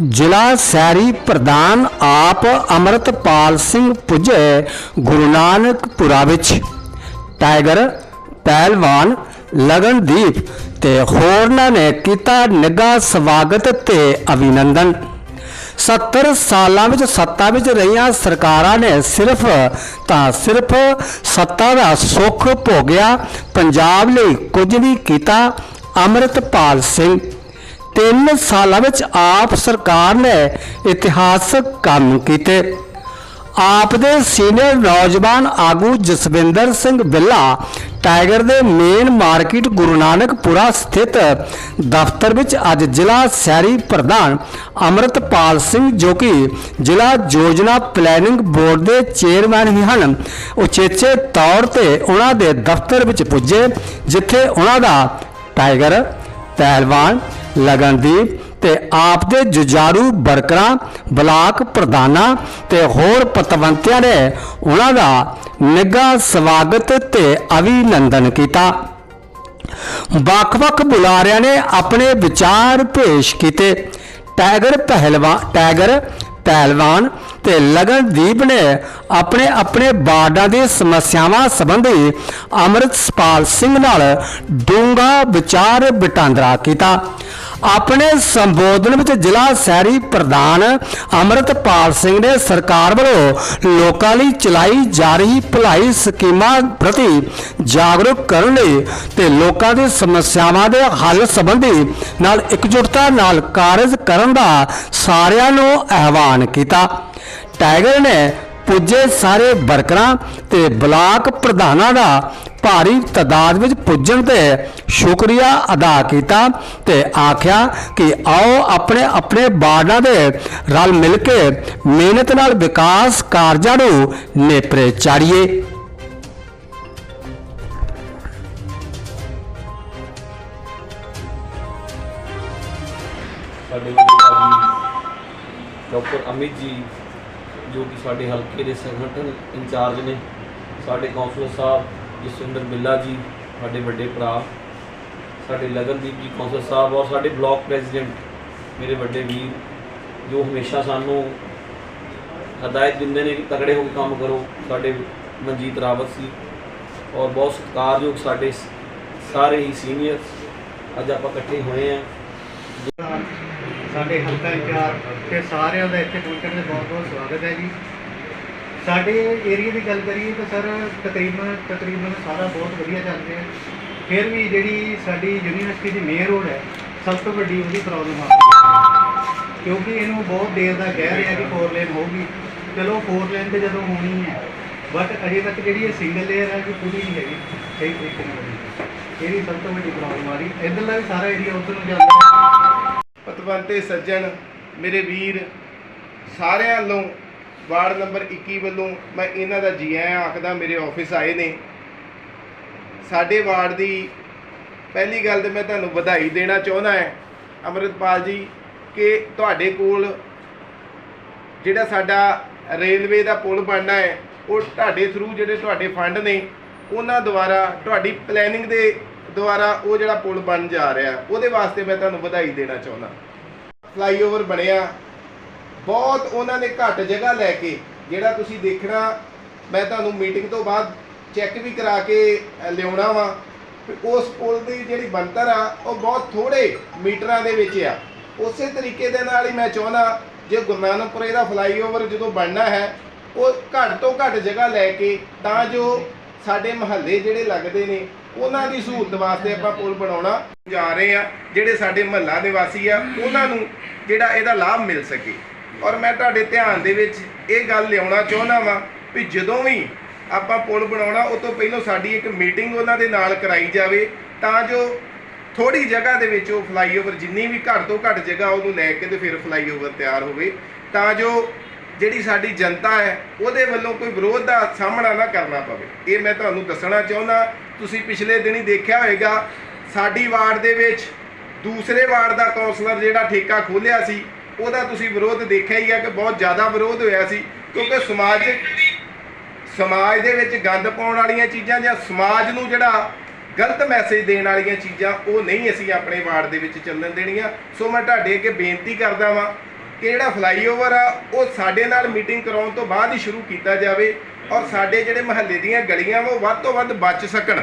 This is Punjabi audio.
ਜ਼ਿਲ੍ਹਾ ਸੈਰੀ ਪ੍ਰਧਾਨ ਆਪ ਅਮਰਤਪਾਲ ਸਿੰਘ ਪੁੱਜੇ ਗੁਰੂ ਨਾਨਕਪੁਰਾ ਵਿੱਚ। ਟਾਈਗਰ, ਪਹਿਲਵਾਨ ਲਗਨਦੀਪ ਤੇ ਹੋਰਨਾਂ ਨੇ ਕੀਤਾ ਨਿੱਘਾ ਸਵਾਗਤ ਤੇ ਅਭਿਨੰਦਨ। 70 ਸਾਲਾਂ ਵਿੱਚ ਸੱਤਾ ਵਿੱਚ ਰਹੀਆਂ ਸਰਕਾਰਾਂ ਨੇ ਸਿਰਫ ਤਾਂ ਸਿਰਫ ਸੱਤਾ ਦਾ ਸੁੱਖ ਭੋਗਿਆ, ਪੰਜਾਬ ਲਈ ਕੁਝ ਨਹੀਂ ਕੀਤਾ, ਅਮਰਤਪਾਲ ਸਿੰਘ ਤਿੰਨ ਸਾਲਾਂ ਵਿੱਚ ਆਪ ਸਰਕਾਰ ਨੇ ਇਤਿਹਾਸਕ ਕੰਮ ਕੀਤੇ। ਆਪ ਦੇ ਸੀਨੀਅਰ ਨੌਜਵਾਨ ਆਗੂ ਜਸਵਿੰਦਰ ਸਿੰਘ ਬਿੱਲਾ ਟਾਈਗਰ ਦੇ ਮੇਨ ਮਾਰਕੀਟ ਗੁਰੂ ਨਾਨਕਪੁਰਾ ਸਥਿਤ ਦਫ਼ਤਰ ਵਿੱਚ ਅੱਜ ਜ਼ਿਲ੍ਹਾ ਸ਼ਹਿਰੀ ਪ੍ਰਧਾਨ ਅਮਰਤਪਾਲ ਸਿੰਘ ਜੋ ਕਿ ਜ਼ਿਲ੍ਹਾ ਯੋਜਨਾ ਪਲੈਨਿੰਗ ਬੋਰਡ ਦੇ ਚੇਅਰਮੈਨ ਵੀ ਹਨ। ਉਚੇਚੇ ਤੌਰ ਤੇ ਉਹਨਾਂ ਦੇ ਦਫ਼ਤਰ ਵਿੱਚ ਪੁੱਜੇ, ਜਿੱਥੇ ਉਹਨਾਂ ਦਾ ਟਾਈਗਰ, ਪਹਿਲਵਾਨ ਲਗਨਦੀਪ ਤੇ ਆਪ ਦੇ ਜੁਝਾਰੂ ਵਰਕਰਾਂ ਬਲਾਕ ਪ੍ਰਧਾਨਾਂ ਤੇ ਹੋਰ ਪਤਵੰਤਿਆਂ ਨੇ ਉਹਨਾਂ ਦਾ ਨਿੱਘਾ ਸਵਾਗਤ ਤੇ ਅਭਿਨੰਦਨ ਕੀਤਾ। ਵੱਖ-ਵੱਖ ਬੁਲਾਰਿਆਂ ਨੇ ਆਪਣੇ ਵਿਚਾਰ ਪੇਸ਼ ਕੀਤੇ। ਟਾਈਗਰ ਪਹਿਲਵਾਨ ਟਾਈਗਰ ਪਹਿਲਵਾਨ ਤੇ ਲਗਨਦੀਪ ਨੇ ਆਪਣੇ ਆਪਣੇ ਬਾਰਡਾਂ ਦੀ ਸਮੱਸਿਆਵਾਂ ਸੰਬੰਧੀ ਅੰਮ੍ਰਿਤਪਾਲ ਸਿੰਘ ਨਾਲ ਡੂੰਘਾ ਵਿਚਾਰ ਵਟਾਂਦਰਾ ਕੀਤਾ। ਆਪਣੇ ਸੰਬੋਧਨ ਵਿੱਚ ਜ਼ਿਲ੍ਹਾ ਸ਼ਹਿਰੀ ਪ੍ਰਧਾਨ ਅਮਰਤਪਾਲ ਸਿੰਘ ਨੇ ਸਰਕਾਰ ਵੱਲੋਂ ਲੋਕਾਂ ਲਈ ਚਲਾਈ ਜਾ ਰਹੀ ਭਲਾਈ ਸਕੀਮਾਂ ਪ੍ਰਤੀ ਜਾਗਰੂਕ ਕਰਨ ਲਈ ਤੇ ਲੋਕਾਂ ਦੀ ਸਮੱਸਿਆਵਾਂ ਦੇ ਹੱਲ ਸੰਬੰਧੀ ਨਾਲ ਇਕਜੁੱਟਤਾ ਨਾਲ ਕਾਰਜ ਕਰਨ ਦਾ ਸਾਰਿਆਂ ਨੂੰ ਆਹਵਾਨ ਕੀਤਾ। ਟਾਈਗਰ ਨੇ ਪੁੱਜੇ ਸਾਰੇ ਵਰਕਰਾਂ ਤੇ ਬਲਾਕ ਪ੍ਰਧਾਨਾਂ ਦਾ ਭਾਰੀ ਤਦਾਦ ਵਿੱਚ ਪੁੱਜਣ ਤੇ ਸ਼ੁਕਰੀਆ ਅਦਾ ਕੀਤਾ ਤੇ ਆਖਿਆ ਕਿ ਆਓ ਆਪਣੇ ਆਪਣੇ ਬਾਰਡਾਂ ਦੇ ਰਲ ਮਿਲ ਕੇ ਮਿਹਨਤ ਨਾਲ ਵਿਕਾਸ ਕਾਰਜਾਂ ਨੂੰ ਨੇਪਰੇ ਚਾੜੀਏ। ਸਾਡੇ ਡਾਕਟਰ ਅਮਿਤ ਜੀ, ਜੋ ਕਿ ਸਾਡੇ ਹਲਕੇ ਦੇ ਸੰਗਠਨ ਇੰਚਾਰਜ ਨੇ, ਸਾਡੇ ਕਾਉਂਸਲਰ ਸਾਹਿਬ ਜਸਵਿੰਦਰ ਬਿੱਲਾ ਜੀ, ਸਾਡੇ ਵੱਡੇ ਭਰਾ, ਸਾਡੇ ਲਗਨਦੀਪ ਜੀ ਕੌਂਸਲ ਸਾਹਿਬ ਔਰ ਸਾਡੇ ਬਲਾਕ ਪ੍ਰੈਜ਼ੀਡੈਂਟ ਮੇਰੇ ਵੱਡੇ ਵੀਰ, ਜੋ ਹਮੇਸ਼ਾ ਸਾਨੂੰ ਹਦਾਇਤ ਦਿੰਦੇ ਨੇ ਕਿ ਤਕੜੇ ਹੋ ਕੇ ਕੰਮ ਕਰੋ। ਸਾਡੇ ਮਨਜੀਤ ਰਾਵਤ ਸੀ ਔਰ ਬਹੁਤ ਸਤਿਕਾਰਯੋਗ ਸਾਡੇ ਸਾਰੇ ਹੀ ਸੀਨੀਅਰ ਅੱਜ ਆਪਾਂ ਇਕੱਠੇ ਹੋਏ ਆ ਸਾਡੇ ਹਲਕਾ ਇੰਚਾਰਜ ਤੇ ਸਾਰਿਆਂ ਦਾ ਇੱਥੇ ਪਹੁੰਚਣ ਦੇ ਬਹੁਤ ਬਹੁਤ ਸਵਾਗਤ ਹੈ ਜੀ। ਸਾਡੇ ਏਰੀਆ ਦੀ ਗੱਲ ਕਰੀਏ ਤਾਂ ਸਰ ਤਕਰੀਬਨ ਤਕਰੀਬਨ ਸਾਰਾ ਬਹੁਤ ਵਧੀਆ ਚੱਲ ਰਿਹਾ ਫਿਰ ਵੀ ਜਿਹੜੀ ਸਾਡੀ ਯੂਨੀਵਰਸਿਟੀ ਦੀ ਮੇਨ ਰੋਡ ਹੈ, ਸਭ ਤੋਂ ਵੱਡੀ ਉਹਦੀ ਪ੍ਰੋਬਲਮ ਆ। ਕਿਉਂਕਿ ਇਹਨੂੰ ਬਹੁਤ ਦੇਰ ਦਾ ਕਹਿ ਰਿਹਾ ਕਿ ਫੋਰ ਲੇਨ ਹੋਊਗੀ। ਚਲੋ ਫੋਰ ਲੇਨ ਤੇ ਜਦੋਂ ਹੋਣੀ ਹੈ ਬਟ ਅਜੇ ਤੱਕ ਜਿਹੜੀ ਇਹ ਸਿੰਗਲ ਲੇਅਰ ਹੈ ਕਿ ਪੂਰੀ ਨਹੀਂ ਹੈਗੀ, ਸਹੀ ਤਰੀਕੇ ਨਾਲ ਬਣੀ। ਇਹਦੀ ਸਭ ਤੋਂ ਵੱਡੀ ਪ੍ਰੋਬਲਮ ਆ ਰਹੀ। ਇੱਧਰਲਾ ਵੀ ਸਾਰਾ ਏਰੀਆ ਉਧਰ ਨੂੰ ਜਾਂਦਾ ਹੈ। ਪਤਵੰਤੇ ਸੱਜਣ, ਮੇਰੇ ਵੀਰ, ਸਾਰਿਆਂ ਵੱਲੋਂ ਵਾਰਡ ਨੰਬਰ 21 ਵੱਲੋਂ ਮੈਂ ਇਹਨਾਂ ਦਾ ਜੀ ਆਇਆਂ ਆਖਦਾ ਮੇਰੇ ਆਫਿਸ ਆਏ ਨੇ। ਸਾਡੇ ਵਾਰਡ ਦੀ ਪਹਿਲੀ ਗੱਲ ਤੇ ਮੈਂ ਤੁਹਾਨੂੰ ਵਧਾਈ ਦੇਣਾ ਚਾਹੁੰਦਾ ਹਾਂ, ਅਮਰਿਤਪਾਲ ਜੀ, ਕਿ ਤੁਹਾਡੇ ਕੋਲ ਜਿਹੜਾ ਸਾਡਾ ਰੇਲਵੇ ਦਾ ਪੁਲ ਬਣਨਾ ਹੈ, ਉਹ ਤੁਹਾਡੇ ਥਰੂ ਜਿਹੜੇ ਤੁਹਾਡੇ ਫੰਡ ਨੇ, ਉਹਨਾਂ ਦੁਆਰਾ, ਤੁਹਾਡੀ ਪਲੈਨਿੰਗ ਦੇ ਦੁਆਰਾ ਉਹ ਜਿਹੜਾ ਪੁਲ ਬਣ ਜਾ ਰਿਹਾ। ਉਹਦੇ ਵਾਸਤੇ ਮੈਂ ਤੁਹਾਨੂੰ ਵਧਾਈ ਦੇਣਾ ਚਾਹੁੰਦਾ। ਫਲਾਈਓਵਰ ਬਣਿਆ ਬਹੁਤ ਉਹਨਾਂ ਨੇ ਘੱਟ ਜਗ੍ਹਾ ਲੈ ਕੇ, ਜਿਹੜਾ ਤੁਸੀਂ ਦੇਖਣਾ, ਮੈਂ ਤੁਹਾਨੂੰ ਮੀਟਿੰਗ ਤੋਂ ਬਾਅਦ ਚੈੱਕ ਵੀ ਕਰਾ ਕੇ ਲਿਆਉਣਾ ਵਾ। ਉਸ ਪੁਲ ਦੀ ਜਿਹੜੀ ਬਣਤਰ ਆ, ਉਹ ਬਹੁਤ ਥੋੜੇ ਮੀਟਰਾਂ ਦੇ ਵਿੱਚ ਆ। ਉਸੇ ਤਰੀਕੇ ਦੇ ਨਾਲ ਹੀ ਮੈਂ ਚਾਹੁੰਦਾ, ਜੇ ਗੁਰੂ ਨਾਨਕਪੁਰੇ ਦਾ ਫਲਾਈਓਵਰ ਜਦੋਂ ਬਣਨਾ ਹੈ, ਉਹ ਘੱਟ ਤੋਂ ਘੱਟ ਜਗ੍ਹਾ ਲੈ ਕੇ, ਤਾਂ ਜੋ ਸਾਡੇ ਮਹੱਲੇ ਜਿਹੜੇ ਲੱਗਦੇ ਨੇ, ਉਹਨਾਂ ਦੀ ਸਹੂਲਤ ਵਾਸਤੇ ਆਪਾਂ ਪੁਲ ਬਣਾਉਣਾ ਜਾ ਰਹੇ ਆ, ਜਿਹੜੇ ਸਾਡੇ ਮਹੱਲਾ ਨਿਵਾਸੀ ਆ, ਉਹਨਾਂ ਨੂੰ ਜਿਹੜਾ ਇਹਦਾ ਲਾਭ ਮਿਲ ਸਕੇ। ਔਰ ਮੈਂ ਤੁਹਾਡੇ ਧਿਆਨ ਦੇ ਵਿੱਚ ਇਹ ਗੱਲ ਲਿਆਉਣਾ ਚਾਹੁੰਦਾ ਵਾਂ ਵੀ ਜਦੋਂ ਵੀ ਆਪਾਂ ਪੁਲ ਬਣਾਉਣਾ, ਉਹ ਤੋਂ ਪਹਿਲਾਂ ਸਾਡੀ ਇੱਕ ਮੀਟਿੰਗ ਉਹਨਾਂ ਦੇ ਨਾਲ ਕਰਾਈ ਜਾਵੇ, ਤਾਂ ਜੋ ਥੋੜੀ ਜਗ੍ਹਾ ਦੇ ਵਿੱਚ ਉਹ ਫਲਾਈਓਵਰ ਜਿੰਨੀ ਵੀ ਘੱਟ ਤੋਂ ਘੱਟ ਜਗ੍ਹਾ ਉਹਨੂੰ ਲੈ ਕੇ ਤੇ ਫਿਰ ਫਲਾਈਓਵਰ ਤਿਆਰ ਹੋਵੇ, ਤਾਂ ਜੋ ਜਿਹੜੀ ਸਾਡੀ ਜਨਤਾ ਹੈ, ਉਹਦੇ ਵੱਲੋਂ ਕੋਈ ਵਿਰੋਧ ਦਾ ਸਾਹਮਣਾ ਨਾ ਕਰਨਾ ਪਵੇ। ਇਹ ਮੈਂ ਤੁਹਾਨੂੰ ਦੱਸਣਾ ਚਾਹੁੰਦਾ, ਤੁਸੀਂ ਪਿਛਲੇ ਦਿਨੀ ਦੇਖਿਆ ਹੋਵੇਗਾ, ਸਾਡੀ ਵਾਰਡ ਦੇ ਵਿੱਚ ਦੂਸਰੇ ਵਾਰਡ ਦਾ ਕਾਉਂਸਲਰ ਜਿਹੜਾ ਠੇਕਾ ਖੋਲਿਆ ਸੀ ਉਹਦਾ ਤੁਸੀਂ ਵਿਰੋਧ ਦੇਖਿਆ ਹੀ ਆ ਕਿ ਬਹੁਤ ਜ਼ਿਆਦਾ ਵਿਰੋਧ ਹੋਇਆ ਸੀ, ਕਿਉਂਕਿ ਸਮਾਜਿਕ ਸਮਾਜ ਦੇ ਵਿੱਚ ਗੰਦ ਪਾਉਣ ਵਾਲੀਆਂ ਚੀਜ਼ਾਂ ਜਾਂ ਸਮਾਜ ਨੂੰ ਜਿਹੜਾ ਗਲਤ ਮੈਸੇਜ ਦੇਣ ਵਾਲੀਆਂ ਚੀਜ਼ਾਂ, ਉਹ ਨਹੀਂ ਅਸੀਂ ਆਪਣੇ ਵਾਰਡ ਦੇ ਵਿੱਚ ਚੱਲਣ ਦੇਣੀਆਂ। ਸੋ ਮੈਂ ਤੁਹਾਡੇ ਅੱਗੇ ਬੇਨਤੀ ਕਰਦਾ ਵਾਂ ਕਿ ਜਿਹੜਾ ਫਲਾਈਓਵਰ ਆ, ਉਹ ਸਾਡੇ ਨਾਲ ਮੀਟਿੰਗ ਕਰਾਉਣ ਤੋਂ ਬਾਅਦ ਹੀ ਸ਼ੁਰੂ ਕੀਤਾ ਜਾਵੇ ਔਰ ਸਾਡੇ ਜਿਹੜੇ ਮਹੱਲੇ ਦੀਆਂ ਗਲੀਆਂ ਵਾ, ਉਹ ਵੱਧ ਤੋਂ ਵੱਧ ਬਚ ਸਕਣ।